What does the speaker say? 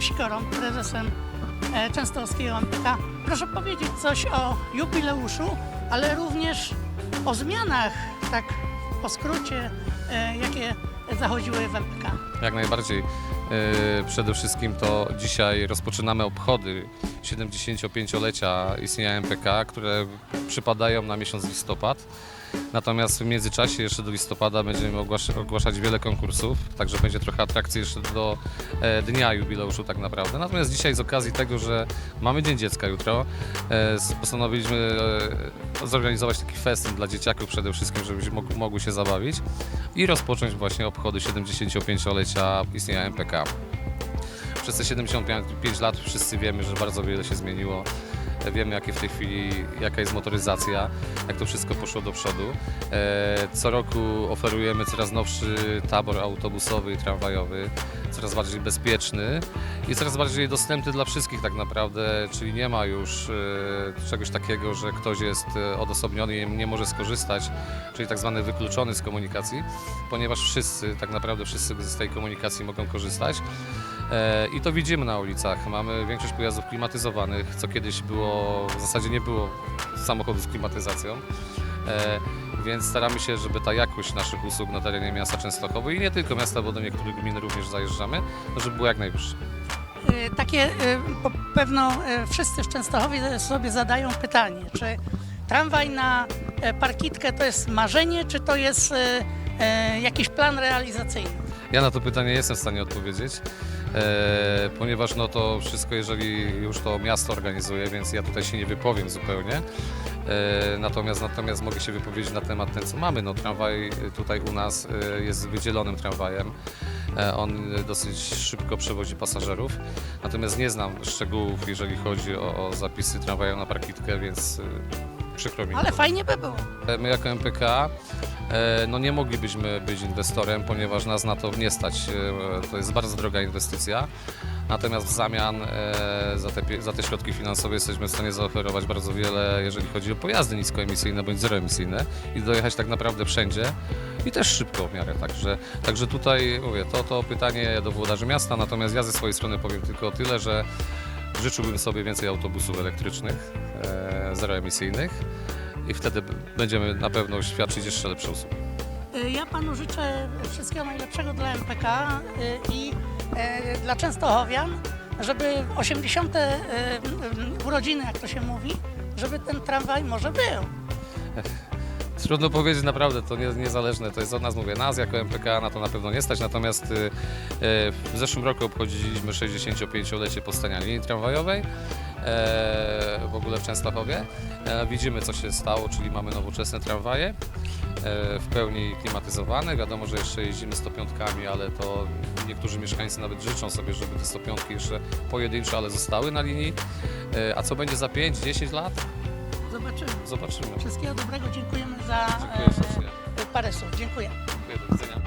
Sikorą, prezesem e, Częstochowskiego MPK. Proszę powiedzieć coś o jubileuszu, ale również o zmianach, tak po skrócie, e, jakie zachodziły w MPK. Jak najbardziej. Yy, Przede wszystkim to dzisiaj rozpoczynamy obchody 75-lecia istnienia MPK, które przypadają na miesiąc listopad. Natomiast w międzyczasie jeszcze do listopada będziemy ogłasz- ogłaszać wiele konkursów, także będzie trochę atrakcji jeszcze do e, dnia jubileuszu tak naprawdę. Natomiast dzisiaj z okazji tego, że mamy Dzień Dziecka jutro, e, postanowiliśmy e, zorganizować taki festyn dla dzieciaków przede wszystkim, żeby mog- mogły się zabawić i rozpocząć właśnie obchody 75-lecia istnienia MPK. Przez te 75 lat wszyscy wiemy, że bardzo wiele się zmieniło. Wiemy, jakie w tej chwili, jaka jest motoryzacja, jak to wszystko poszło do przodu. E, Co roku oferujemy coraz nowszy tabor autobusowy i tramwajowy, coraz bardziej bezpieczny i coraz bardziej dostępny dla wszystkich tak naprawdę, czyli nie ma już e, czegoś takiego, że ktoś jest e, odosobniony i nie może skorzystać, czyli tak zwany wykluczony z komunikacji, ponieważ wszyscy, tak naprawdę wszyscy z tej komunikacji mogą korzystać. E, I to widzimy na ulicach. Mamy większość pojazdów klimatyzowanych, co kiedyś było, w zasadzie nie było samochodów z klimatyzacją. E, Więc staramy się, żeby ta jakość naszych usług na terenie miasta Częstochowy i nie tylko miasta, bo do niektórych gmin również zajeżdżamy, to żeby była jak najwyższa. E, Takie po pewno wszyscy w Częstochowie sobie zadają pytanie, czy tramwaj na parkitkę to jest marzenie, czy to jest jakiś plan realizacyjny? Ja na to pytanie jestem w stanie odpowiedzieć, e, ponieważ no to wszystko, jeżeli już to miasto organizuje, więc ja tutaj się nie wypowiem zupełnie. E, natomiast, natomiast mogę się wypowiedzieć na temat ten, co mamy. No, tramwaj tutaj u nas e, jest wydzielonym tramwajem. E, On dosyć szybko przewozi pasażerów, natomiast nie znam szczegółów, jeżeli chodzi o, o zapisy tramwaju na parkitkę, więc e, przykro mi. Ale fajnie by było. My jako MPK e, no nie moglibyśmy być inwestorem, ponieważ nas na to nie stać. E, To jest bardzo droga inwestycja. Natomiast w zamian e, za te, pie- za te środki finansowe jesteśmy w stanie zaoferować bardzo wiele, jeżeli chodzi o pojazdy niskoemisyjne bądź zeroemisyjne i dojechać tak naprawdę wszędzie i też szybko w miarę. Także, także tutaj mówię, to, to pytanie do włodarzy miasta, natomiast ja ze swojej strony powiem tylko tyle, że życzyłbym sobie więcej autobusów elektrycznych, e, zeroemisyjnych i wtedy będziemy na pewno świadczyć jeszcze lepsze usługi. E, Ja panu życzę wszystkiego najlepszego dla MPK e, i dla Częstochowian, żeby 80. e, m, urodziny, jak to się mówi, żeby ten tramwaj może był. Trudno powiedzieć naprawdę, to nie, niezależne, to jest od nas, mówię, nas jako MPK na to na pewno nie stać, natomiast y, y, w zeszłym roku obchodziliśmy 65-lecie powstania linii tramwajowej e, w ogóle w Częstochowie. E, widzimy co się stało, czyli mamy nowoczesne tramwaje e, w pełni klimatyzowane. Wiadomo, że jeszcze jeździmy 105, ale to niektórzy mieszkańcy nawet życzą sobie, żeby te 105 jeszcze pojedyncze, ale zostały na linii. E, a co będzie za 5-10 lat? Zobaczymy. Zobaczymy. Wszystkiego dobrego, dziękujemy za Dziękuję e, parę słów. Dziękuję. Dziękuję, do widzenia.